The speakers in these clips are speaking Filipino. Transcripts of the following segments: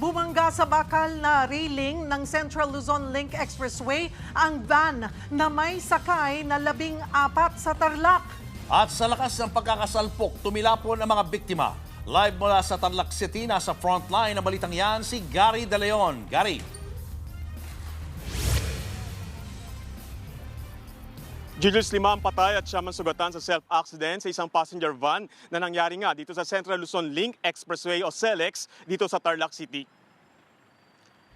Bumangga sa bakal na railing ng Central Luzon Link Expressway ang van na may sakay na labing apat sa Tarlac. At sa lakas ng pagkakasalpok, tumilapon ang mga biktima. Live mula sa Tarlac City, nasa frontline ng balitang yan si Gary De Leon. Gary. Julius Lima ang patay at siya sugatan sa self-accident sa isang passenger van na nangyari nga dito sa Central Luzon Link Expressway o CELEX dito sa Tarlac City.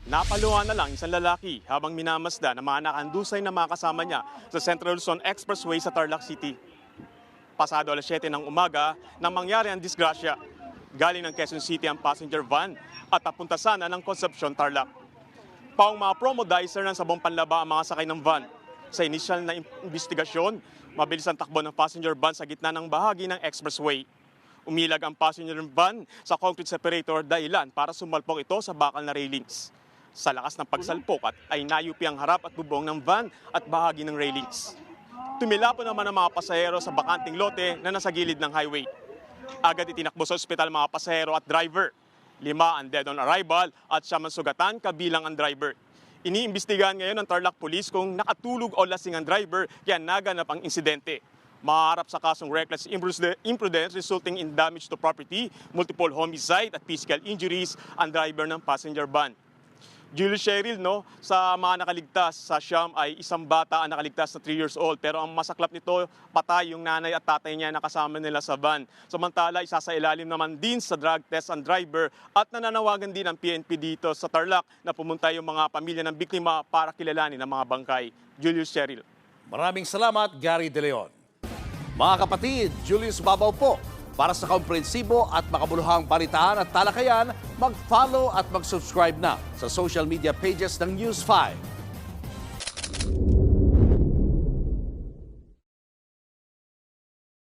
Napaluhan na lang isang lalaki habang minamasda ng mga nakandusay na mga kasama niya sa Central Luzon Expressway sa Tarlac City. Pasado alas 7 ng umaga nang mangyari ang disgrasya. Galing ng Quezon City ang passenger van at papunta sana ng Concepcion, Tarlac. Paong mga promodizer ng sabong panlaba ang mga sakay ng van. Sa initial na investigasyon, mabilis ang takbo ng passenger van sa gitna ng bahagi ng expressway. Umilag ang passenger van sa concrete separator dahilan para sumalpok ito sa bakal na railings. Sa lakas ng pagsalpok at ay nayupi ang harap at bubong ng van at bahagi ng railings. Tumilapo naman ang mga pasahero sa bakanting lote na nasa gilid ng highway. Agad itinakbo sa ospital ang mga pasahero at driver. Lima ang dead on arrival at siya man sugatan kabilang ang driver. Iniimbestigahan ngayon ng Tarlac Police kung nakatulog o lasing ang driver kaya naganap ang insidente. Maharap sa kasong reckless imprudence- resulting in damage to property, multiple homicide at physical injuries ang driver ng passenger van. Julius Cheryl, no, sa mga nakaligtas sa Siam ay isang bata ang nakaligtas na 3 years old. Pero ang masaklap nito, patay yung nanay at tatay niya na kasama nila sa van. Samantala, isa sa ilalim naman din sa drug test ang driver at nananawagan din ang PNP dito sa Tarlac na pumunta yung mga pamilya ng biktima para kilalanin ang mga bangkay. Julius Cheryl. Maraming salamat, Gary De Leon. Mga kapatid, Julius Babaw po. Para sa komprehensibo at makabuluhang balitaan at talakayan, mag-follow at mag-subscribe na sa social media pages ng News 5.